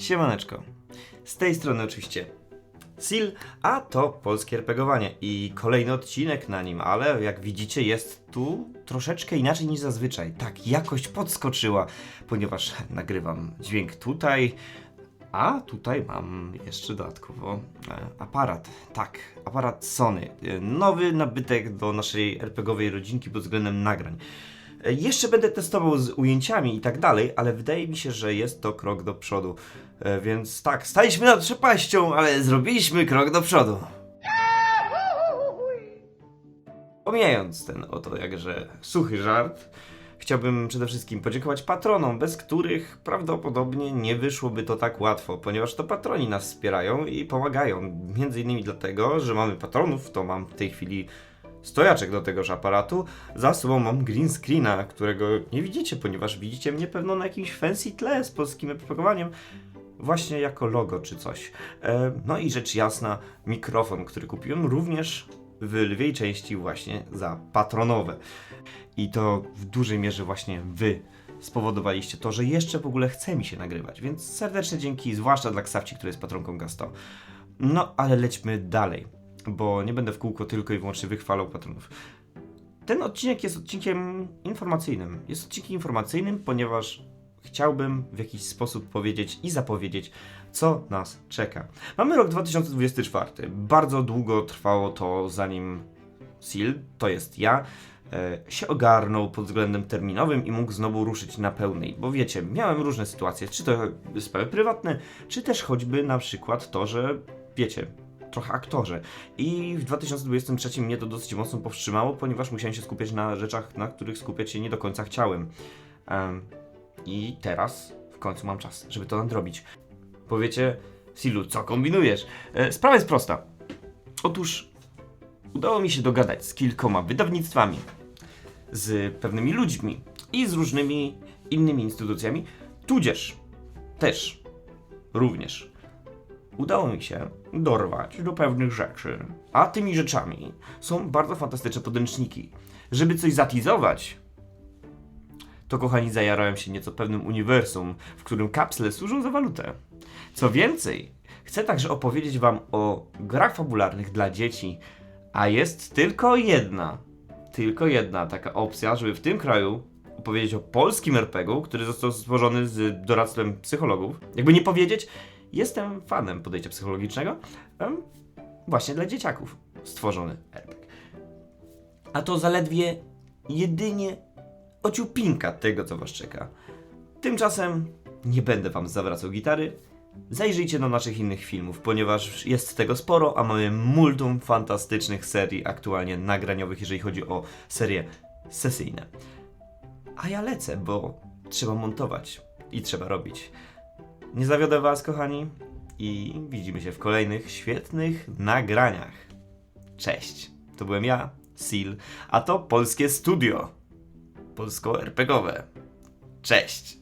Siemaneczko. Z tej strony oczywiście Sil, a to polskie RPGowanie i kolejny odcinek na nim, ale jak widzicie jest tu troszeczkę inaczej niż zazwyczaj. Tak, jakość podskoczyła, ponieważ nagrywam dźwięk tutaj, a tutaj mam jeszcze dodatkowo e, aparat. Tak, aparat Sony. E, nowy nabytek do naszej RPGowej rodzinki pod względem nagrań. Jeszcze będę testował z ujęciami i tak dalej, ale wydaje mi się, że jest to krok do przodu. E, Więc tak, staliśmy nad przepaścią, ale zrobiliśmy krok do przodu. Pomijając ten oto jakże suchy żart, chciałbym przede wszystkim podziękować patronom, bez których prawdopodobnie nie wyszłoby to tak łatwo, ponieważ to patroni nas wspierają i pomagają. Między innymi dlatego, że mamy patronów, to mam w tej chwili stojaczek do tegoż aparatu. Za sobą mam green screena, którego nie widzicie, ponieważ widzicie mnie pewno na jakimś fancy tle z polskim oprogramowaniem. Właśnie jako logo czy coś. E, no i rzecz jasna, mikrofon, który kupiłem również w lwiej części właśnie za patronowe. I to w dużej mierze właśnie wy spowodowaliście to, że jeszcze w ogóle chce mi się nagrywać. Więc serdeczne dzięki, zwłaszcza dla Ksawci, który jest patronką Gasto. No, ale lećmy dalej, bo nie będę w kółko tylko i wyłącznie wychwalał patronów. Ten odcinek jest odcinkiem informacyjnym. Jest odcinkiem informacyjnym, ponieważ chciałbym w jakiś sposób powiedzieć i zapowiedzieć, co nas czeka. Mamy rok 2024. Bardzo długo trwało to, zanim Sil, to jest ja, e, się ogarnął pod względem terminowym i mógł znowu ruszyć na pełnej. Bo wiecie, miałem różne sytuacje, czy to sprawy prywatne, czy też choćby na przykład to, że wiecie, trochę aktorze. I w 2023 mnie to dosyć mocno powstrzymało, ponieważ musiałem się skupiać na rzeczach, na których skupiać się nie do końca chciałem. Em, I teraz w końcu mam czas, żeby to nadrobić. Powiecie, Silu, co kombinujesz? E, sprawa jest prosta. Otóż udało mi się dogadać z kilkoma wydawnictwami, z pewnymi ludźmi i z różnymi innymi instytucjami, tudzież też również udało mi się dorwać do pewnych rzeczy. A tymi rzeczami są bardzo fantastyczne podręczniki. Żeby coś zatizować, to kochani zajarałem się nieco pewnym uniwersum, w którym kapsle służą za walutę. Co więcej, chcę także opowiedzieć wam o grach fabularnych dla dzieci, a jest tylko jedna, tylko jedna taka opcja, żeby w tym kraju opowiedzieć o polskim RPG-u, który został stworzony z doradztwem psychologów. Jakby nie powiedzieć, jestem fanem podejścia psychologicznego, właśnie dla dzieciaków stworzony RPG. A to zaledwie jedynie ociupinka tego, co was czeka. Tymczasem nie będę wam zawracał gitary. Zajrzyjcie do naszych innych filmów, ponieważ jest tego sporo, a mamy multum fantastycznych serii aktualnie nagraniowych, jeżeli chodzi o serie sesyjne. A ja lecę, bo trzeba montować i trzeba robić. Nie zawiodę was, kochani, i widzimy się w kolejnych świetnych nagraniach. Cześć, to byłem ja, Sil, a to Polskie Studio. Polsko-RPGowe. Cześć!